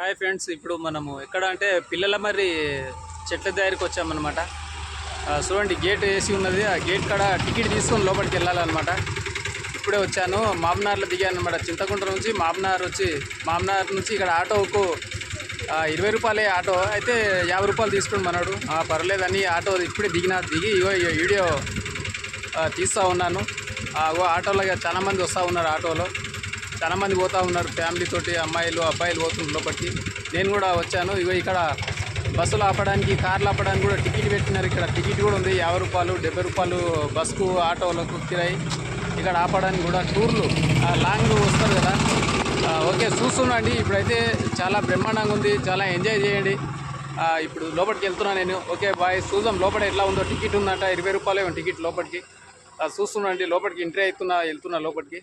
Hi friends ఇప్పుడు మనము ఎక్కడ అంటే పిల్లల మరి చెట్ల దగ్గరికి వచ్చామన్నమాట. చూడండి గేట్ వేసి ఉన్నది. ఆ గేట్ కాడ టికెట్ తీసుకొని లోపలికి వెళ్ళాలన్నమాట. ఇప్పుడే వచ్చాను. మామనార్లో దిగాను అనమాట చింతకుంట నుంచి మామనార్ వచ్చి మామనార్ నుంచి ఇక్కడ ఆటోకు ఇరవై రూపాయలే ఆటో. అయితే యాభై రూపాయలు తీసుకుని మన్నాడు పర్లేదని ఆటో ఇప్పుడే దిగిన దిగి ఇగో వీడియో తీస్తూ ఉన్నాను. ఓ ఆటోలో చాలామంది వస్తూ ఉన్నారు ఆటోలో. చాలా మంది పోతూ ఉన్నారు. ఫ్యామిలీ తోటి అమ్మాయిలు అబ్బాయిలు పోతున్నారు లోపలికి. నేను కూడా వచ్చాను. ఇగో ఇక్కడ బస్సులు ఆపడానికి కార్లు ఆపడానికి కూడా టికెట్ పెట్టినారు. ఇక్కడ టికెట్ కూడా ఉంది. యాభై రూపాయలు డెబ్బై రూపాయలు బస్కు ఆటోలకు కిరాయి. ఇక్కడ ఆపడానికి కూడా టూర్లు ఆ, లాంగ్ వస్తారు కదా. ఓకే చూస్తున్నాండి ఇప్పుడైతే చాలా బ్రహ్మాండంగా ఉంది. చాలా ఎంజాయ్ చేయండి. ఇప్పుడు లోపలికి వెళ్తున్నా నేను. Okay bye. చూద్దాం లోపల ఎట్లా ఉందో టికెట్ ఉందంట. ఇరవై రూపాయలు టికెట్ లోపలికి. చూస్తున్నాండి లోపలికి ఎంట్రీ అవుతున్నా వెళ్తున్నా లోపలికి.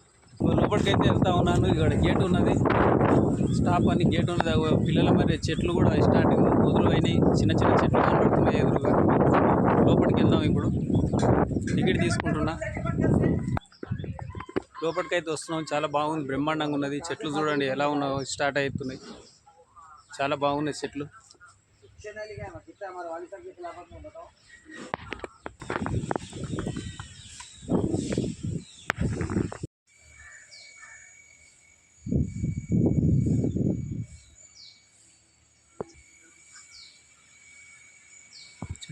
లోపలికైతే వెళ్తా ఉన్నాను. ఇక్కడ గేట్ ఉన్నది. స్టాప్ అని గేట్ ఉన్నది. పిల్లల మరి చెట్లు కూడా స్టార్టింగ్ మొదలు అయినాయి. చిన్న చిన్న చెట్లు కనబడుతున్నాయి ఎదురుగా. లోపలికి వెళ్దాం ఇప్పుడు. టికెట్ తీసుకుంటున్నా. లోపలికైతే వస్తున్నాం. చాలా బాగుంది. బ్రహ్మాండంగా ఉన్నది. చెట్లు చూడండి ఎలా ఉన్నాయో. స్టార్ట్ అవుతున్నాయి. చాలా బాగున్నాయి చెట్లు.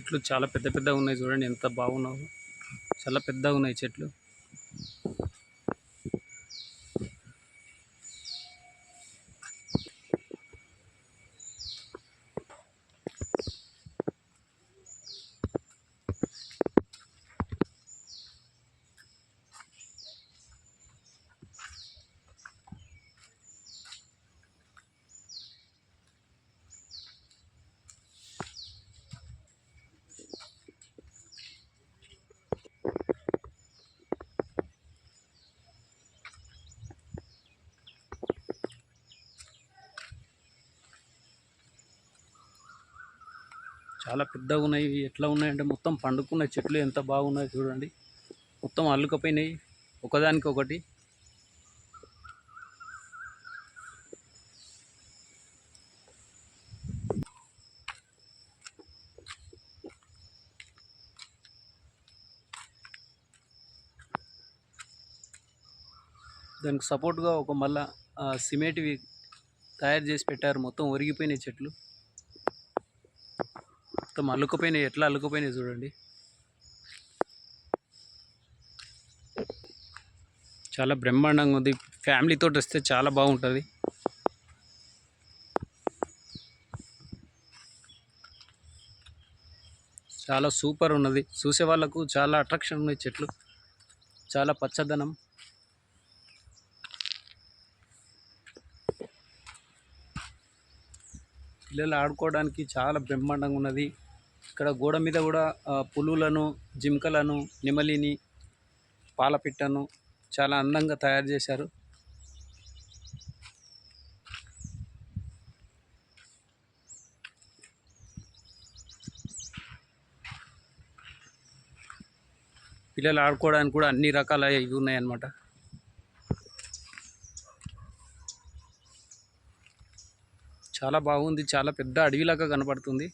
చెట్లు చాలా పెద్ద పెద్దగా ఉన్నాయి చూడండి ఎంత బాగున్నావు. చాలా పెద్దగా ఉన్నాయి చెట్లు. చాలా పెద్దగా ఉన్నాయి. ఎట్లా ఉన్నాయంటే మొత్తం పండుకున్న చెట్లు ఎంత బాగున్నాయి చూడండి. మొత్తం అల్లుకపోయినాయి. ఒకదానికి ఒకటి. దానికి సపోర్ట్గా ఒక మళ్ళా సిమెంట్వి తయారు చేసి పెట్టారు. మొత్తం ఒరిగిపోయినాయి చెట్లు. మొత్తం అల్లుకుపోయినాయి ఎట్లా అల్లుకుపోయినాయి చూడండి. చాలా బ్రహ్మాండంగా ఉంది. ఫ్యామిలీతో వస్తే చాలా బాగుంటుంది. చాలా సూపర్ ఉన్నది. చూసే వాళ్ళకు చాలా అట్రాక్షన్ ఉన్నాయి చెట్లు. చాలా పచ్చదనం. పిల్లలు ఆడుకోవడానికి చాలా బ్రహ్మాండంగా ఉన్నది. ఇక్కడ గోడ మీద కూడా పులువులను పులులను జింకలను నెమలిని పాలపిట్టను చాలా అందంగా తయారు చేశారు. పిల్లలు ఆడుకోవడానికి కూడా అన్ని రకాల ఇవి ఉన్నాయన్నమాట. చాలా బాగుంది చాలా పెద్ద అడవిలాగా కనపడుతుంది.